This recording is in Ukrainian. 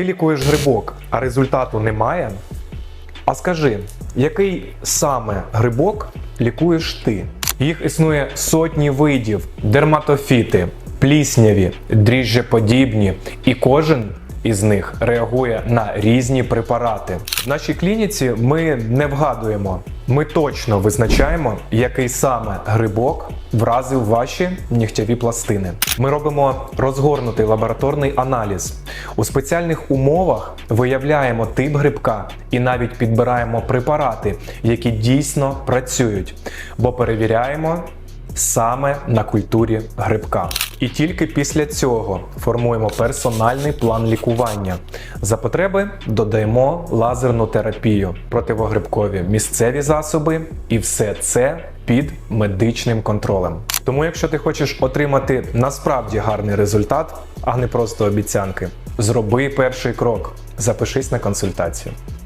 Ти лікуєш грибок, а результату немає. А скажи, який саме грибок лікуєш ти? Їх існує сотні видів: дерматофіти, плісняві, дріжджеподібні, і кожен із них реагує на різні препарати. В нашій клініці ми не вгадуємо. Ми точно визначаємо, який саме грибок вразив ваші нігтєві пластини. Ми робимо розгорнутий лабораторний аналіз. У спеціальних умовах виявляємо тип грибка і навіть підбираємо препарати, які дійсно працюють, бо перевіряємо саме на культурі грибка. І тільки після цього формуємо персональний план лікування. За потреби додаємо лазерну терапію, противогрибкові місцеві засоби і все це під медичним контролем. Тому, якщо ти хочеш отримати насправді гарний результат, а не просто обіцянки, зроби перший крок. Запишись на консультацію.